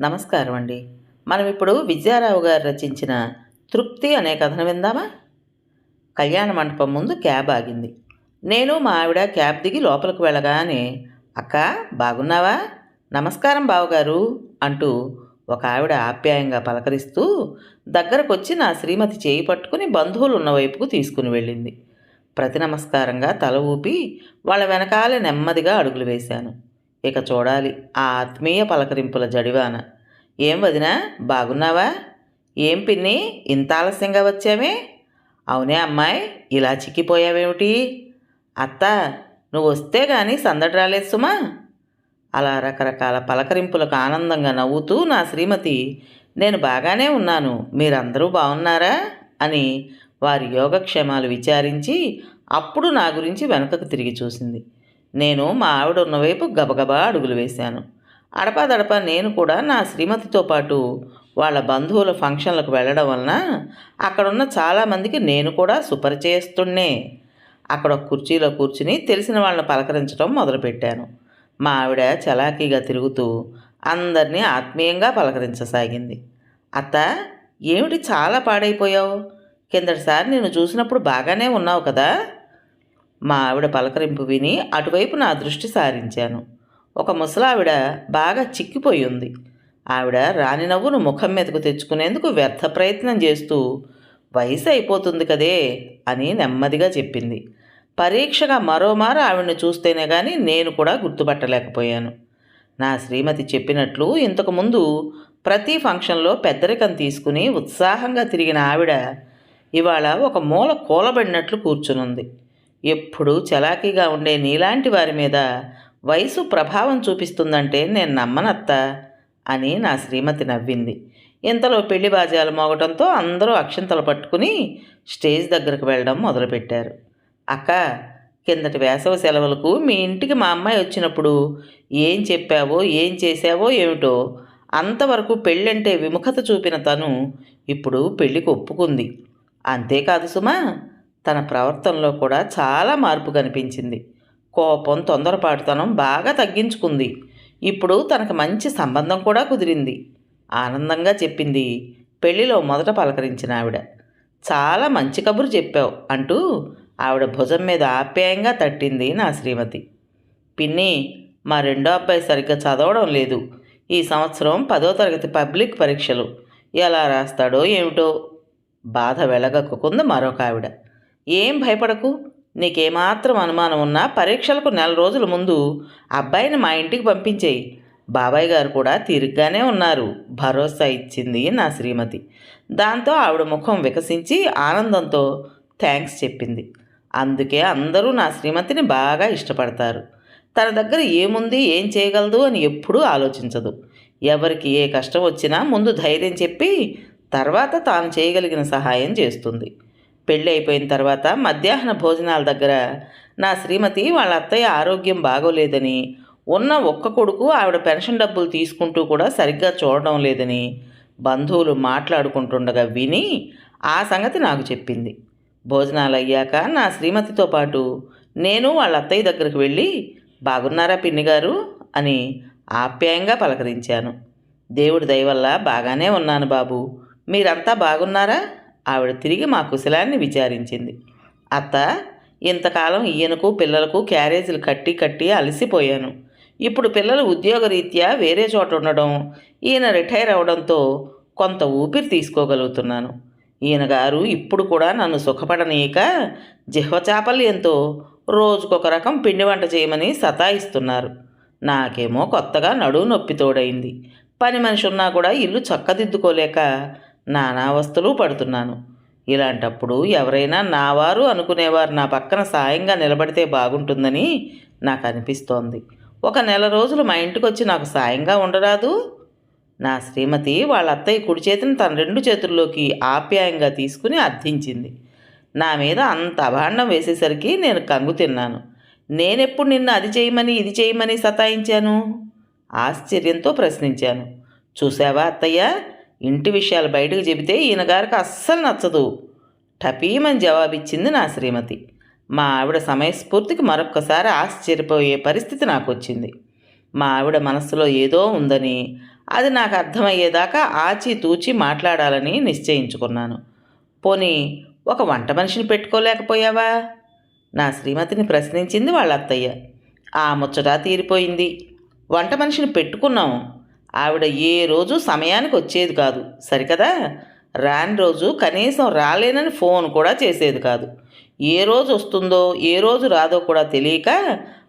నమస్కారం అండి మనం ఇప్పుడు విజయారావు గారు రచించిన తృప్తి అనే కథను విందామా? కళ్యాణ మండపం ముందు క్యాబ్ ఆగింది. నేను మా ఆవిడ క్యాబ్ దిగి లోపలికి వెళ్ళగానే అక్క బాగున్నావా? నమస్కారం బావగారు అంటూ ఒక ఆవిడ ఆప్యాయంగా పలకరిస్తూ దగ్గరకొచ్చి నా శ్రీమతి చేయి పట్టుకుని బంధువులు ఉన్న వైపుకు తీసుకుని వెళ్ళింది. ప్రతి నమస్కారంగా తల ఊపి వాళ్ళ వెనకాలే నెమ్మదిగా అడుగులు వేశాను. ఇక చూడాలి. ఆ ఆత్మీయ పలకరింపుల జడివాన. ఏం వదినా బాగున్నావా? ఏం పిన్ని ఇంత ఆలస్యంగా వచ్చామే అవునే అమ్మాయి ఇలా చిక్కిపోయావేమిటి? అత్త నువ్వు వస్తే గాని సందడి రాలేదు సుమా. అలా రకరకాల పలకరింపులకు ఆనందంగా నవ్వుతూ నా శ్రీమతి నేను బాగానే ఉన్నాను మీరందరూ బాగున్నారా? అని వారి యోగక్షేమాలు విచారించి అప్పుడు నా గురించి వెనుకకు తిరిగి చూసింది. నేను మా ఆవిడ ఉన్న వైపు గబగబా అడుగులు వేశాను. అడపాదడప నేను కూడా నా శ్రీమతితో పాటు వాళ్ళ బంధువుల ఫంక్షన్లకు వెళ్ళడం వలన అక్కడున్న చాలామందికి నేను కూడా సుపరిచయస్తున్నే అక్కడ కుర్చీలో కూర్చుని తెలిసిన వాళ్ళని పలకరించడం మొదలుపెట్టాను. మా ఆవిడ చలాకీగా తిరుగుతూ అందరినీ ఆత్మీయంగా పలకరించసాగింది. అత్త ఏమిటి చాలా పాడైపోయావు? కిందటిసారి నేను చూసినప్పుడు బాగానే ఉన్నావు కదా? మా ఆవిడ పలకరింపు విని అటువైపు నా దృష్టి సారించాను. ఒక ముసలావిడ బాగా చిక్కిపోయి ఉంది. ఆవిడ రాని నవ్వును ముఖం మీదకు తెచ్చుకునేందుకు వ్యర్థ ప్రయత్నం చేస్తూ వయసు అయిపోతుంది కదే అని నెమ్మదిగా చెప్పింది. పరీక్షగా మరోమారు ఆవిడని చూస్తేనే కానీ నేను కూడా గుర్తుపట్టలేకపోయాను. నా శ్రీమతి చెప్పినట్లు ఇంతకుముందు ప్రతి ఫంక్షన్లో పెద్దరికం తీసుకుని ఉత్సాహంగా తిరిగిన ఆవిడ ఇవాళ ఒక మూల కూలబడినట్లు కూర్చునుంది. ఎప్పుడు చలాకీగా ఉండే నీలాంటి వారి మీద వయసు ప్రభావం చూపిస్తుందంటే నేను నమ్మనత్తా అని నా శ్రీమతి నవ్వింది. ఇంతలో పెళ్ళి బాజాలు మోగటంతో అందరూ అక్షింతలు పట్టుకుని స్టేజ్ దగ్గరకు వెళ్ళడం మొదలుపెట్టారు. అక్క కిందటి వేసవి సెలవులకు మీ ఇంటికి మా అమ్మాయి వచ్చినప్పుడు ఏం చెప్పావో ఏం చేశావో ఏమిటో అంతవరకు పెళ్ళంటే విముఖత చూపిన తను ఇప్పుడు పెళ్ళికి ఒప్పుకుంది. అంతేకాదు సుమా తన ప్రవర్తనలో కూడా చాలా మార్పు కనిపించింది. కోపం తొందరపాటుతనం బాగా తగ్గించుకుంది. ఇప్పుడు తనకు మంచి సంబంధం కూడా కుదిరింది. ఆనందంగా చెప్పింది పెళ్ళిలో మొదట పలకరించిన ఆవిడ. చాలా మంచి కబురు చెప్పావు అంటూ ఆవిడ భుజం మీద ఆప్యాయంగా తట్టింది నా శ్రీమతి. పిన్ని మా రెండో అబ్బాయి సరిగ్గా చదవడం లేదు. ఈ సంవత్సరం పదో తరగతి పబ్లిక్ పరీక్షలు. ఎలా రాస్తాడో ఏమిటో? బాధ వెలగక్కుకుంది మరొక ఆవిడ. ఏం భయపడకు. నీకేమాత్రం అనుమానం ఉన్నా పరీక్షలకు నెల రోజుల ముందు అబ్బాయిని మా ఇంటికి పంపించేయి. బాబాయ్ గారు కూడా తిరిగ్గానే ఉన్నారు. భరోసా ఇచ్చింది నా శ్రీమతి. దాంతో ఆవిడ ముఖం వికసించి ఆనందంతో థ్యాంక్స్ చెప్పింది. అందుకే అందరూ నా శ్రీమతిని బాగా ఇష్టపడతారు. తన దగ్గర ఏముంది ఏం చేయగలదు అని ఎప్పుడూ ఆలోచించదు. ఎవరికి ఏ కష్టం వచ్చినా ముందు ధైర్యం చెప్పి తర్వాత తాను చేయగలిగిన సహాయం చేస్తుంది. పెళ్ళి అయిపోయిన తర్వాత మధ్యాహ్న భోజనాల దగ్గర నా శ్రీమతి వాళ్ళ అత్తయ్య ఆరోగ్యం బాగోలేదని ఉన్న ఒక్క కొడుకు ఆవిడ పెన్షన్ డబ్బులు తీసుకుంటూ కూడా సరిగ్గా చూడడం లేదని బంధువులు మాట్లాడుకుంటుండగా విని ఆ సంగతి నాకు చెప్పింది. భోజనాలు అయ్యాక నా శ్రీమతితో పాటు నేను వాళ్ళ అత్తయ్య దగ్గరికి వెళ్ళి బాగున్నారా పిన్ని గారు? అని ఆప్యాయంగా పలకరించాను. దేవుడి దయ వల్ల బాగానే ఉన్నాను బాబు. మీరంతా బాగున్నారా? ఆవిడ తిరిగి మా కుశలాన్ని విచారించింది. అత్త ఇంతకాలం ఈయనకు పిల్లలకు క్యారేజీలు కట్టి కట్టి అలసిపోయాను. ఇప్పుడు పిల్లలు ఉద్యోగరీత్యా వేరే చోట ఉండడం ఈయన రిటైర్ అవడంతో కొంత ఊపిరి తీసుకోగలుగుతున్నాను. ఈయన గారు ఇప్పుడు కూడా నన్ను సుఖపడనీయక జిహ్వచాపల్యంతో రోజుకొక రకం పిండి వంట చేయమని సతాయిస్తున్నారు. నాకేమో కొత్తగా నడువు నొప్పి తోడైంది. పని మనిషి ఉన్నా కూడా ఇల్లు చక్కదిద్దుకోలేక నానావస్థలు పడుతున్నాను. ఇలాంటప్పుడు ఎవరైనా నావారు అనుకునేవారు నా పక్కన సాయంగా నిలబడితే బాగుంటుందని నాకు అనిపిస్తోంది ఒక నెల రోజులు మా ఇంటికి వచ్చి నాకు సాయంగా ఉండరాదు. నా శ్రీమతి వాళ్ళ అత్తయ్య కుడి చేతిని తన రెండు చేతుల్లోకి ఆప్యాయంగా తీసుకుని అర్థించింది. నా మీద అంత అభాండం వేసేసరికి నేను కంగు తిన్నాను. నేనెప్పుడు నిన్ను అది చేయమని ఇది చేయమని సతాయించాను? ఆశ్చర్యంతో ప్రశ్నించాను. చూసావా అత్తయ్య? ఇంటి విషయాలు బయటకు చెబితే ఈయన గారికి అస్సలు నచ్చదు. టపీమని జవాబిచ్చింది నా శ్రీమతి. మా ఆవిడ సమయస్ఫూర్తికి మరొక్కసారి ఆశ్చర్యపోయే పరిస్థితి నాకు వచ్చింది మా ఆవిడ మనస్సులో ఏదో ఉందని అది నాకు అర్థమయ్యేదాకా ఆచితూచి మాట్లాడాలని నిశ్చయించుకున్నాను. పోనీ ఒక వంట మనిషిని పెట్టుకోలేకపోయావా? నా శ్రీమతిని ప్రశ్నించింది వాళ్ళ అత్తయ్య ఆ ముచ్చట తీరిపోయింది. వంట మనిషిని పెట్టుకున్నాం. ఆవిడ ఏ రోజు సమయానికి వచ్చేది కాదు. సరికదా? రాని రోజు కనీసం రాలేనని ఫోన్ కూడా చేసేది కాదు. ఏ రోజు వస్తుందో ఏ రోజు రాదో కూడా తెలియక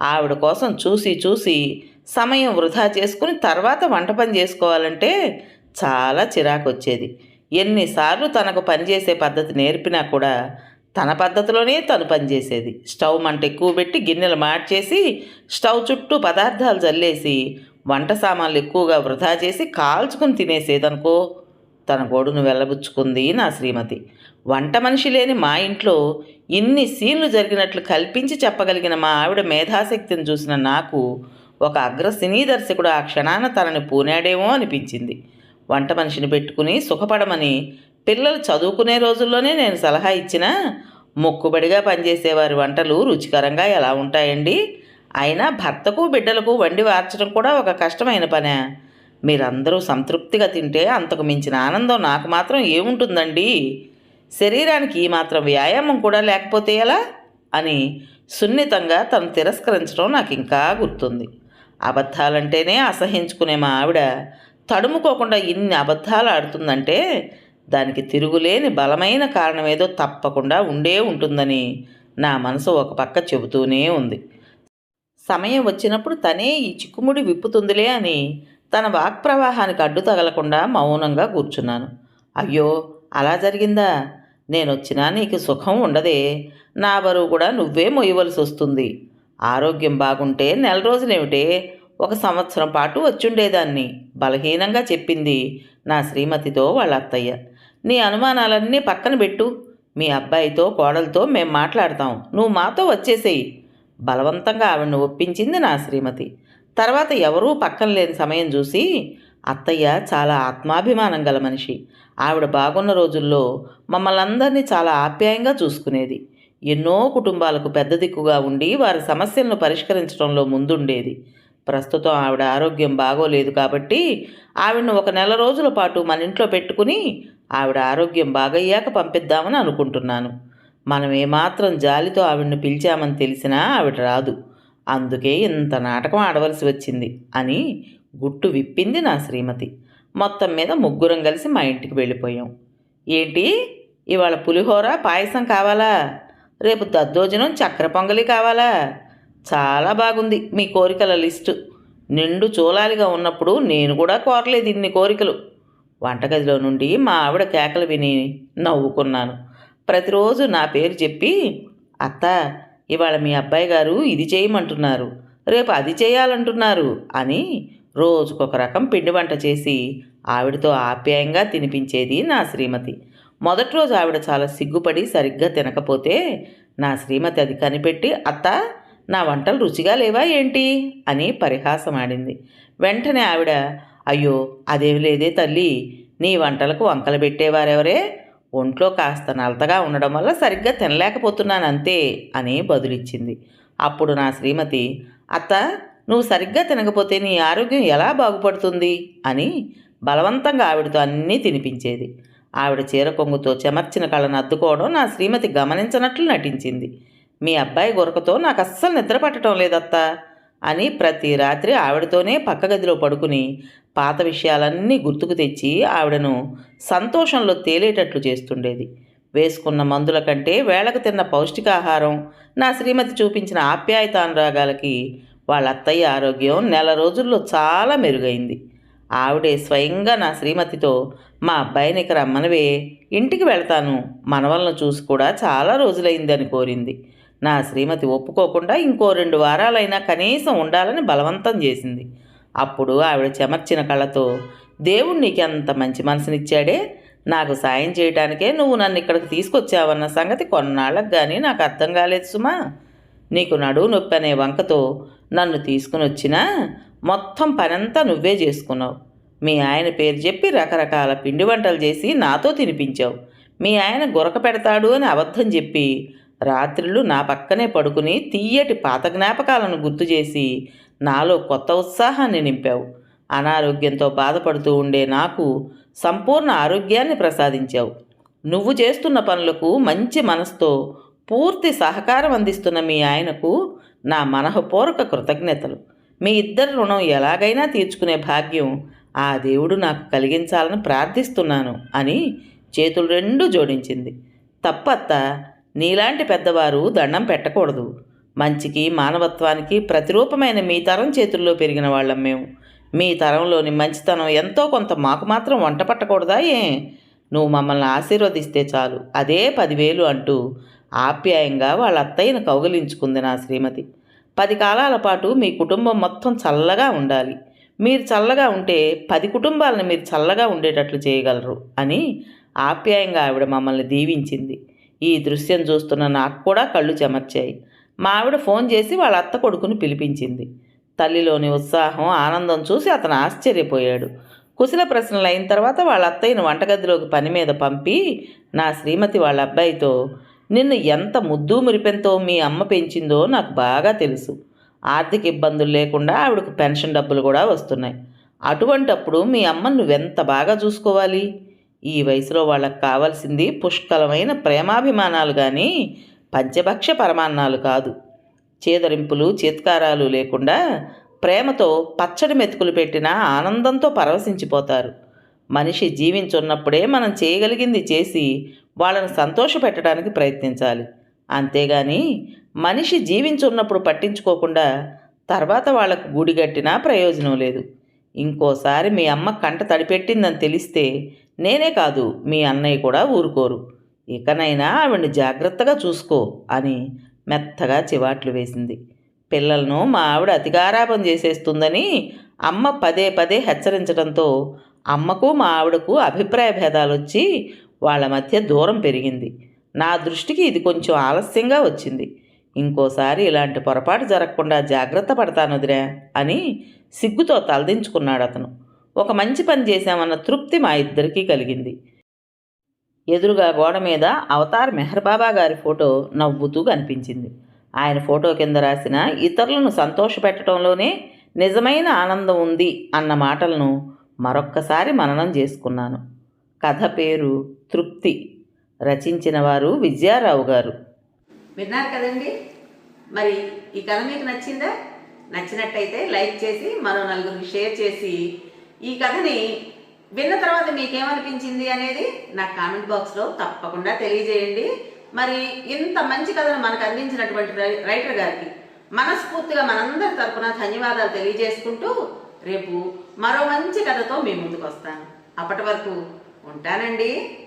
ఆవిడ కోసం చూసి చూసి సమయం వృధా చేసుకుని తర్వాత వంట పని చేసుకోవాలంటే చాలా చిరాకు వచ్చేది ఎన్నిసార్లు తనకు పనిచేసే పద్ధతి నేర్పినా కూడా తన పద్ధతిలోనే తను పనిచేసేది స్టవ్ మంట ఎక్కువ పెట్టి గిన్నెలు మార్చేసి స్టవ్ చుట్టూ పదార్థాలు చల్లేసి వంట సామాన్లు ఎక్కువగా వృధా చేసి కాల్చుకుని తినేసేదనుకో తన గోడును వెళ్ళబుచ్చుకుంది నా శ్రీమతి. వంట మనిషి లేని మా ఇంట్లో ఇన్ని సీన్లు జరిగినట్లు కల్పించి చెప్పగలిగిన మా ఆవిడ మేధాశక్తిని చూసిన నాకు ఒక అగ్ర సినీ దర్శకుడు ఆ క్షణాన తనని పూనాడేమో అనిపించింది. వంట మనిషిని పెట్టుకుని సుఖపడమని పిల్లలు చదువుకునే రోజుల్లోనే నేను సలహా ఇచ్చినా మొక్కుబడిగా పనిచేసేవారి వంటలు రుచికరంగా ఎలా ఉంటాయండి? అయినా భర్తకు బిడ్డలకు వండి వార్చడం కూడా ఒక కష్టమైన పనే. మీరందరూ సంతృప్తిగా తింటే అంతకు మించిన ఆనందం నాకు మాత్రం ఏముంటుందండి? శరీరానికి ఈ మాత్రం వ్యాయామం కూడా లేకపోతే ఎలా? అని సున్నితంగా తను తిరస్కరించడం నాకు ఇంకా గుర్తుంది. అబద్ధాలంటేనే అసహించుకునే మా ఆవిడ తడుముకోకుండా ఇన్ని అబద్ధాలు ఆడుతుందంటే దానికి తిరుగులేని బలమైన కారణం ఏదో తప్పకుండా ఉండే ఉంటుందని నా మనసు ఒక పక్క చెబుతూనే ఉంది. సమయం వచ్చినప్పుడు తనే ఈ చిక్కుముడి విప్పుతుందిలే అని తన వాక్ ప్రవాహానికి అడ్డు తగలకుండా మౌనంగా కూర్చున్నాను. అయ్యో అలా జరిగిందా? నేనొచ్చినా నీకు సుఖం ఉండదే. నా బరువు కూడా నువ్వే మొయ్యవలసి వస్తుంది. ఆరోగ్యం బాగుంటే నెల రోజులేమిటే? ఒక సంవత్సరం పాటు వచ్చుండేదాన్ని. బలహీనంగా చెప్పింది నా శ్రీమతితో వాళ్ళ అత్తయ్య. నీ అనుమానాలన్నీ పక్కన పెట్టు. మీ అబ్బాయితో కోడలతో మేం మాట్లాడతాం. నువ్వు మాతో వచ్చేసేయి. బలవంతంగా ఆవిడను ఒప్పించింది నా శ్రీమతి. తర్వాత ఎవరూ పక్కన లేని సమయం చూసి అత్తయ్య చాలా ఆత్మాభిమానం గల మనిషి. ఆవిడ బాగున్న రోజుల్లో మమ్మల్ని అందరినీ చాలా ఆప్యాయంగా చూసుకునేది. ఎన్నో కుటుంబాలకు పెద్ద దిక్కుగా ఉండి వారి సమస్యలను పరిష్కరించడంలో ముందుండేది. ప్రస్తుతం ఆవిడ ఆరోగ్యం బాగోలేదు కాబట్టి ఆవిడను ఒక నెల రోజుల పాటు మన ఇంట్లో పెట్టుకుని ఆవిడ ఆరోగ్యం బాగయ్యాక పంపిద్దామని అనుకుంటున్నాను. మనం ఏమాత్రం జాలితో ఆవిడను పిలిచామని తెలిసినా ఆవిడ రాదు. అందుకే ఇంత నాటకం ఆడవలసి వచ్చింది అని గుట్టు విప్పింది నా శ్రీమతి. మొత్తం మీద ముగ్గురం కలిసి మా ఇంటికి వెళ్ళిపోయాం. ఏంటి? ఇవాళ పులిహోర పాయసం కావాలా? రేపు దద్దోజనం చక్కెర పొంగలి కావాలా? చాలా బాగుంది మీ కోరికల లిస్టు. నిండు చూలాలిగా ఉన్నప్పుడు నేను కూడా కోరలేదు ఇన్ని కోరికలు. వంటగదిలో నుండి మా ఆవిడ కేకలు విని నవ్వుకున్నాను. ప్రతిరోజు నా పేరు చెప్పి అత్త ఇవాళ మీ అబ్బాయి గారు ఇది చేయమంటున్నారు. రేపు అది చేయాలంటున్నారు అని రోజుకొక రకం పిండి వంట చేసి ఆవిడతో ఆప్యాయంగా తినిపించేది నా శ్రీమతి. మొదటి రోజు ఆవిడ చాలా సిగ్గుపడి సరిగ్గా తినకపోతే నా శ్రీమతి అది కనిపెట్టి అత్త నా వంటలు రుచిగా లేవా ఏంటి? అని పరిహాసం ఆడింది వెంటనే ఆవిడ అయ్యో అదేమి లేదే తల్లి నీ వంటలకు వంకలు పెట్టేవారెవరే? ఒంట్లో కాస్త నలతగా ఉండడం వల్ల సరిగ్గా తినలేకపోతున్నాను అంతే అని బదులిచ్చింది. అప్పుడు నా శ్రీమతి అత్త నువ్వు సరిగ్గా తినకపోతే నీ ఆరోగ్యం ఎలా బాగుపడుతుంది? అని బలవంతంగా ఆవిడతో అన్నీ తినిపించేది. ఆవిడ చీర కొంగుతో చెమర్చిన కళ్ళను అద్దుకోవడం నా శ్రీమతి గమనించనట్లు నటించింది. మీ అబ్బాయి గురకతో నాకు అస్సలు నిద్ర పట్టడం లేదత్తా. అని ప్రతి రాత్రి ఆవిడతోనే పక్క గదిలో పడుకుని పాత విషయాలన్నీ గుర్తుకు తెచ్చి ఆవిడను సంతోషంలో తేలేటట్లు చేస్తుండేది. వేసుకున్న మందుల కంటే వేళకు తిన్న పౌష్టికాహారం నా శ్రీమతి చూపించిన ఆప్యాయతానురాగాలకి వాళ్ళ అత్తయ్య ఆరోగ్యం నెల రోజుల్లో చాలా మెరుగైంది. ఆవిడే స్వయంగా నా శ్రీమతితో మా అబ్బాయిని ఇక రమ్మనవే ఇంటికి వెళ్తాను మనవలను చూసి కూడా చాలా రోజులైందని కోరింది. నా శ్రీమతి ఒప్పుకోకుండా ఇంకో రెండు వారాలైనా కనీసం ఉండాలని బలవంతం చేసింది. అప్పుడు ఆవిడ చెమర్చిన కళ్ళతో దేవుడు నీకు ఎంత మంచి మనసునిచ్చాడే? నాకు సాయం చేయడానికే నువ్వు నన్ను ఇక్కడికి తీసుకొచ్చావన్న సంగతి కొన్నాళ్ళకు కానీ నాకు అర్థం కాలేదు సుమా. నీకు నడువు నొప్పి అనే వంకతో నన్ను తీసుకుని వచ్చినా మొత్తం పనంతా నువ్వే చేసుకున్నావు. మీ ఆయన పేరు చెప్పి రకరకాల పిండి వంటలు చేసి నాతో తినిపించావు. మీ ఆయన గురక పెడతాడు అని అబద్ధం చెప్పి రాత్రులు నా పక్కనే పడుకుని తీయటి పాత జ్ఞాపకాలను గుర్తు చేసి నాలో కొత్త ఉత్సాహాన్ని నింపావు. అనారోగ్యంతో బాధపడుతూ ఉండే నాకు సంపూర్ణ ఆరోగ్యాన్ని ప్రసాదించావు. నువ్వు చేస్తున్న పనులకు మంచి మనసుతో పూర్తి సహకారం అందిస్తున్న మీ ఆయనకు నా మనఃపూర్వక కృతజ్ఞతలు. మీ ఇద్దరు రుణం ఎలాగైనా తీర్చుకునే భాగ్యం ఆ దేవుడు నాకు కలిగించాలని ప్రార్థిస్తున్నాను అని చేతులు రెండు జోడించింది. తప్పత్త నీలాంటి పెద్దవారు దండం పెట్టకూడదు. మంచికి మానవత్వానికి ప్రతిరూపమైన మీ తరం చేతుల్లో పెరిగిన వాళ్ళం మేము. మీ తరంలోని మంచితనం ఎంతో కొంత మాకు మాత్రం వంట పట్టకూడదా ఏ? నువ్వు మమ్మల్ని ఆశీర్వదిస్తే చాలు. అదే పదివేలు అంటూ ఆప్యాయంగా వాళ్ళ అత్తయ్యను కౌగిలించుకుంది నా శ్రీమతి. పది కాలాల పాటు మీ కుటుంబం మొత్తం చల్లగా ఉండాలి. మీరు చల్లగా ఉంటే పది కుటుంబాలను మీరు చల్లగా ఉండేటట్లు చేయగలరు అని ఆప్యాయంగా ఆవిడ మమ్మల్ని దీవించింది. ఈ దృశ్యం చూస్తున్న నాకు కూడా కళ్ళు చెమర్చాయి. మా ఆవిడ ఫోన్ చేసి వాళ్ళ అత్త కొడుకుని పిలిపించింది. తల్లిలోని ఉత్సాహం ఆనందం చూసి అతను ఆశ్చర్యపోయాడు. కుశల ప్రశ్నలు అయిన తర్వాత వాళ్ళ అత్తయ్యను వంటగదిలోకి పని మీద పంపి నా శ్రీమతి వాళ్ళ అబ్బాయితో నిన్ను ఎంత ముద్దు మురిపెంతో మీ అమ్మ పెంచిందో నాకు బాగా తెలుసు. ఆర్థిక ఇబ్బందులు లేకుండా ఆవిడకు పెన్షన్ డబ్బులు కూడా వస్తున్నాయి. అటువంటప్పుడు మీ అమ్మను నువ్వెంత బాగా చూసుకోవాలి? ఈ వయసులో వాళ్ళకి కావాల్సింది పుష్కలమైన ప్రేమాభిమానాలు కానీ పంచభక్ష పరమాన్నాలు కాదు. చేదరింపులు చేత్కారాలు లేకుండా ప్రేమతో పచ్చడి మెతుకులు పెట్టిన ఆనందంతో పరవశించిపోతారు. మనిషి జీవించున్నప్పుడే మనం చేయగలిగింది చేసి వాళ్ళని సంతోషపెట్టడానికి ప్రయత్నించాలి. అంతేగాని మనిషి జీవించున్నప్పుడు పట్టించుకోకుండా తర్వాత వాళ్ళకు గుడిగట్టినా ప్రయోజనం లేదు. ఇంకోసారి మీ అమ్మ కంట తడిపెట్టిందని తెలిస్తే నేనే కాదు మీ అన్నయ్య కూడా ఊరుకోరు. ఇకనైనా ఆవిడ్ని జాగ్రత్తగా చూసుకో అని మెత్తగా చివాట్లు వేసింది. పిల్లలను మా ఆవిడ అతిగారాపం చేసేస్తుందని అమ్మ పదే పదే హెచ్చరించడంతో అమ్మకు మా ఆవిడకు అభిప్రాయ భేదాలు వచ్చి వాళ్ళ మధ్య దూరం పెరిగింది. నా దృష్టికి ఇది కొంచెం ఆలస్యంగా వచ్చింది. ఇంకోసారి ఇలాంటి పొరపాటు జరగకుండా జాగ్రత్త పడతానుదిరా అని సిగ్గుతో తలదించుకున్నాడు అతను ఒక మంచి పని చేశామన్న తృప్తి మా ఇద్దరికీ కలిగింది. ఎదురుగా గోడ మీద అవతార్ మెహర్బాబా గారి ఫోటో నవ్వుతూ కనిపించింది. ఆయన ఫోటో కింద రాసిన ఇతరులను సంతోషపెట్టడంలోనే నిజమైన ఆనందం ఉంది అన్న మాటలను మరొక్కసారి మననం చేసుకున్నాను. కథ పేరు తృప్తి. రచించిన వారు విజయారావు గారు. విన్నారు కదండి? మరి ఈ కథ మీకు నచ్చిందా? నచ్చినట్టయితే లైక్ చేసి మరో నలుగురికి షేర్ చేసి ఈ కథని విన్న తర్వాత మీకేమనిపించింది అనేది నాకు కామెంట్ బాక్స్లో తప్పకుండా తెలియజేయండి. మరి ఇంత మంచి కథను మనకు అందించినటువంటి రై- రైటర్ గారికి మనస్ఫూర్తిగా మనందరి తరపున ధన్యవాదాలు తెలియజేసుకుంటూ రేపు మరో మంచి కథతో మీ ముందుకు వస్తాను అప్పటి వరకు ఉంటానండి.